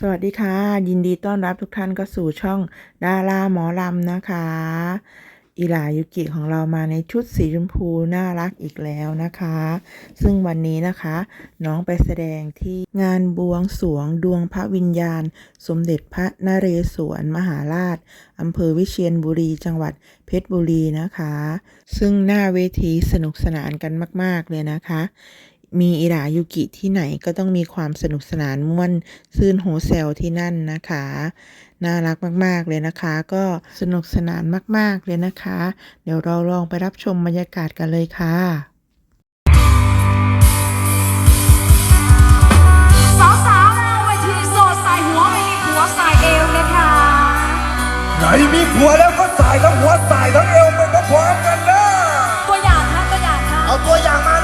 สวัสดีค่ะ ยินดีต้อนรับทุกท่านก็สู่ช่องดาราหมอลำนะคะอิลายุกิของเรามาในชุดสีชมพูน่ารักอีกแล้วนะคะ ซึ่งวันนี้นะคะ น้องไปแสดงที่งานบวงสวงดวงพระวิญญาณ สมเด็จพระนเรศวรมหาราชอำเภอวิเชียรบุรีจังหวัดเพชรบุรีนะคะ ซึ่งหน้าเวทีสนุกสนานกันมาก ๆ เลยนะคะ มีอิรายุกิที่ไหนก็ต้องมีความสนุกสนานม่วนซื่นโฮเซลที่นั่นนะคะ น่ารักมาก ๆ เลยนะคะ ก็สนุกสนานมาก ๆ เลยนะคะ เดี๋ยวเราลองไปรับชมบรรยากาศกันเลยค่ะสาวๆเอาไหัวสายเอวเลยค่ะไหนมีหัวแล้วก็สายทั้งหัวสายทั้งเอวไปพร้อมกันนะตัวอย่างค่ะตัวอย่างค่ะเอาตัวอย่างมา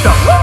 Stop.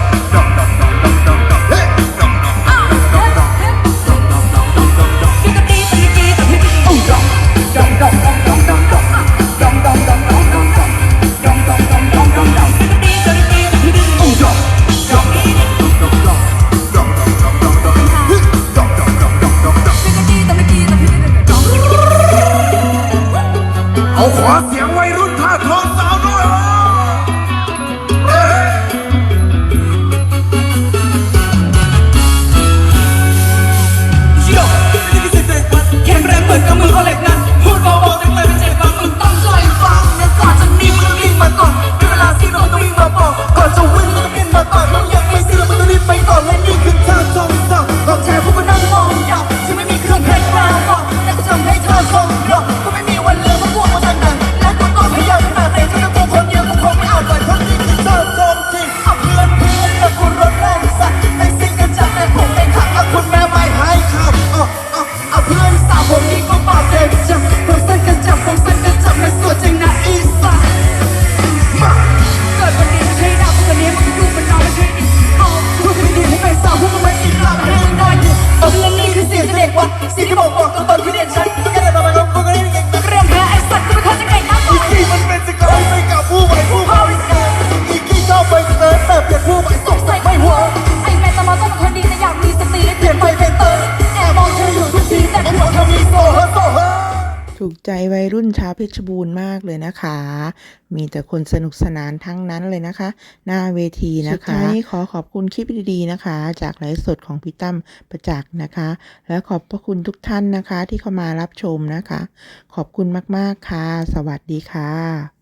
我偏要三。ูกใจวัยรุ่นชาวเพชรบูรณ์มากเลยนะคะ มีแต่คนสนุกสนานทั้งนั้นเลยนะคะ หน้าเวทีนะคะสุดท้ายขอขอบคุณคลิปดีๆนะคะ จากไลฟ์สดของพี่ตั้มประจักษ์นะคะ และขอบพระคุณทุกท่านนะคะที่เข้ามารับชมนะคะ ขอบคุณมากๆค่ะ สวัสดีค่ะ